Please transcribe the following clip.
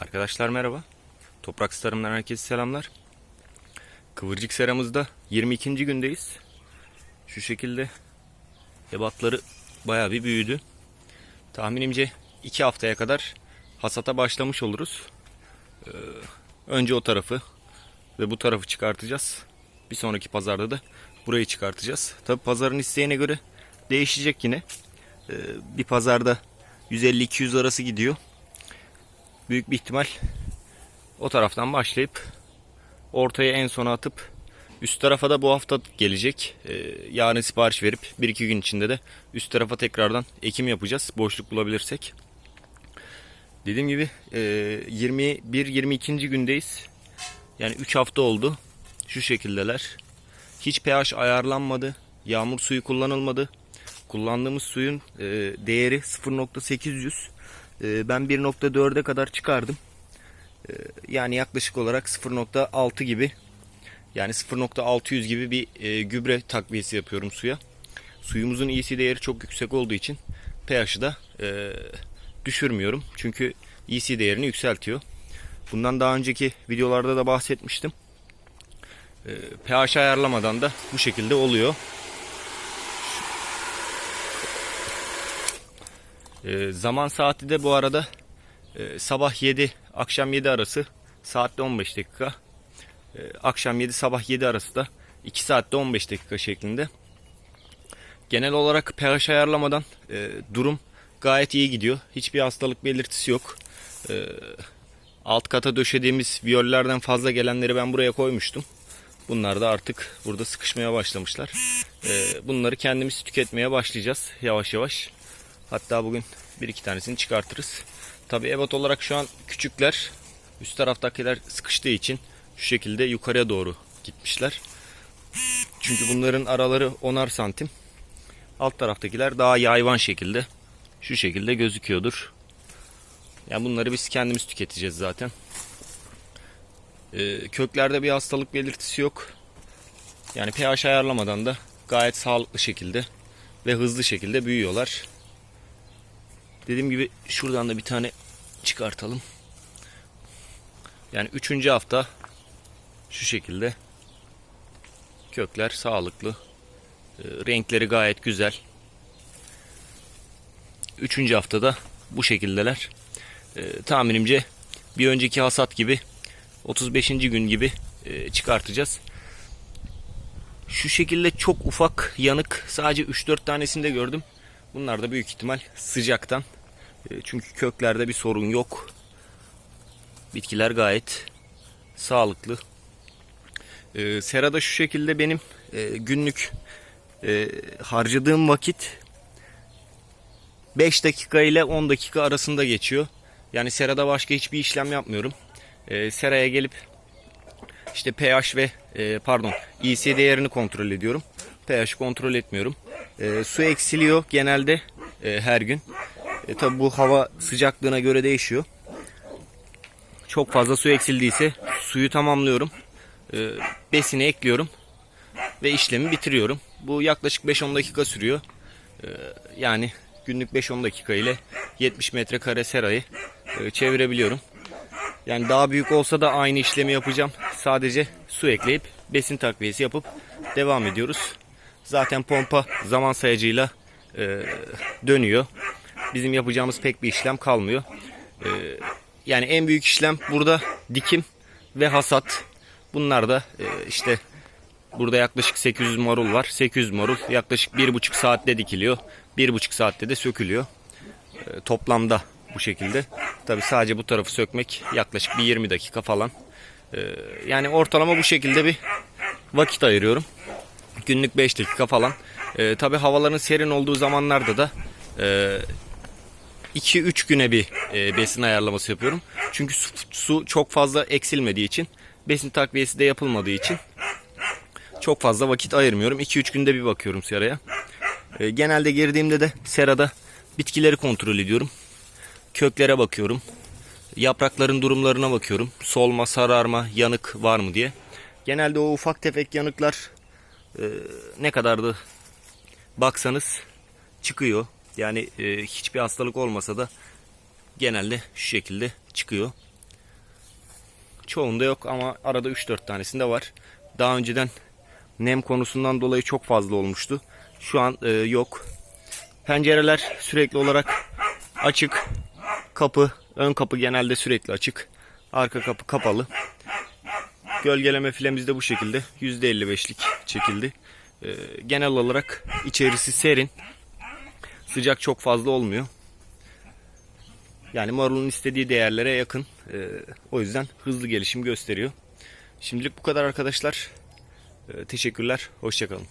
Arkadaşlar merhaba. Toprak Starım'dan herkese selamlar. Kıvırcık seramızda 22. gündeyiz. Şu şekilde ebatları bayağı bir büyüdü. Tahminimce 2 haftaya kadar hasata başlamış oluruz. Ee, önce o tarafı ve bu tarafı çıkartacağız. Bir sonraki pazarda da burayı çıkartacağız. Tabi pazarın isteğine göre değişecek yine. Ee, bir pazarda 150-200 arası gidiyor büyük bir ihtimal o taraftan başlayıp ortaya en sona atıp üst tarafa da bu hafta gelecek. Ee, yarın sipariş verip 1-2 gün içinde de üst tarafa tekrardan ekim yapacağız. Boşluk bulabilirsek. Dediğim gibi e, 21-22. gündeyiz. Yani 3 hafta oldu. Şu şekildeler. Hiç pH ayarlanmadı. Yağmur suyu kullanılmadı. Kullandığımız suyun e, değeri 0.800. E, ben 1.4'e kadar çıkardım. E, yani yaklaşık olarak 0.6 gibi yani 0.600 gibi bir e, gübre takviyesi yapıyorum suya. Suyumuzun EC değeri çok yüksek olduğu için pH'ı da e, düşürmüyorum. Çünkü EC değerini yükseltiyor. Bundan daha önceki videolarda da bahsetmiştim. E, pH ayarlamadan da bu şekilde oluyor. E, zaman saati de bu arada e, sabah 7 akşam 7 arası saatte 15 dakika. E, akşam 7 sabah 7 arası da 2 saatte 15 dakika şeklinde. Genel olarak pH ayarlamadan e, durum gayet iyi gidiyor. Hiçbir hastalık belirtisi yok. E, alt kata döşediğimiz viyollerden fazla gelenleri ben buraya koymuştum. Bunlar da artık burada sıkışmaya başlamışlar. Bunları kendimiz tüketmeye başlayacağız yavaş yavaş. Hatta bugün bir iki tanesini çıkartırız. Tabi ebat olarak şu an küçükler. Üst taraftakiler sıkıştığı için şu şekilde yukarıya doğru gitmişler. Çünkü bunların araları 10'ar santim. Alt taraftakiler daha yayvan şekilde şu şekilde gözüküyordur. Yani bunları biz kendimiz tüketeceğiz zaten. Ee, köklerde bir hastalık belirtisi yok. Yani pH ayarlamadan da gayet sağlıklı şekilde ve hızlı şekilde büyüyorlar. Dediğim gibi şuradan da bir tane çıkartalım. Yani üçüncü hafta şu şekilde kökler sağlıklı. Ee, renkleri gayet güzel. Üçüncü haftada bu şekildeler. Ee, tahminimce bir önceki hasat gibi 35. gün gibi e, çıkartacağız. Şu şekilde çok ufak yanık sadece 3-4 tanesini de gördüm. Bunlar da büyük ihtimal sıcaktan. E, Çünkü köklerde bir sorun yok. Bitkiler gayet sağlıklı. E, serada şu şekilde benim e, günlük harcadığım vakit 5 dakika ile 10 dakika arasında geçiyor. Yani serada başka hiçbir işlem yapmıyorum. Seraya gelip işte pH ve pardon EC değerini kontrol ediyorum. pH kontrol etmiyorum. Su eksiliyor genelde her gün. E, tabi bu hava sıcaklığına göre değişiyor. Çok fazla su eksildiyse suyu tamamlıyorum. E, besini ekliyorum ve işlemi bitiriyorum. Bu yaklaşık 5-10 dakika sürüyor. E, yani günlük 5-10 dakika ile 70 metrekare serayı e, çevirebiliyorum. Yani daha büyük olsa da aynı işlemi yapacağım. Sadece su ekleyip besin takviyesi yapıp devam ediyoruz. Zaten pompa zaman sayacıyla e, dönüyor. Bizim yapacağımız pek bir işlem kalmıyor. E, yani en büyük işlem burada dikim ve hasat. Bunlar da e, işte burada yaklaşık 800 marul var. 800 marul yaklaşık 1,5 saatte dikiliyor. 1,5 saatte de sökülüyor. E, toplamda bu şekilde. Tabi sadece bu tarafı sökmek yaklaşık bir 20 dakika falan. Ee, yani ortalama bu şekilde bir vakit ayırıyorum. Günlük 5 dakika falan. Ee, Tabi havaların serin olduğu zamanlarda da 2-3 güne bir e, besin ayarlaması yapıyorum. Çünkü su, su çok fazla eksilmediği için besin takviyesi de yapılmadığı için çok fazla vakit ayırmıyorum. 2-3 günde bir bakıyorum seraya. Ee, genelde girdiğimde de serada bitkileri kontrol ediyorum köklere bakıyorum. Yaprakların durumlarına bakıyorum. Solma, sararma, yanık var mı diye. Genelde o ufak tefek yanıklar e, ne kadar da baksanız çıkıyor. Yani e, hiçbir hastalık olmasa da genelde şu şekilde çıkıyor. çoğunda yok ama arada 3-4 tanesinde var. Daha önceden nem konusundan dolayı çok fazla olmuştu. Şu an e, yok. Pencereler sürekli olarak açık. Kapı, ön kapı genelde sürekli açık. Arka kapı kapalı. Gölgeleme filemiz de bu şekilde. %55'lik çekildi. E, genel olarak içerisi serin. Sıcak çok fazla olmuyor. Yani marulun istediği değerlere yakın. Ee, o yüzden hızlı gelişim gösteriyor. Şimdilik bu kadar arkadaşlar. Ee, teşekkürler. Hoşçakalın.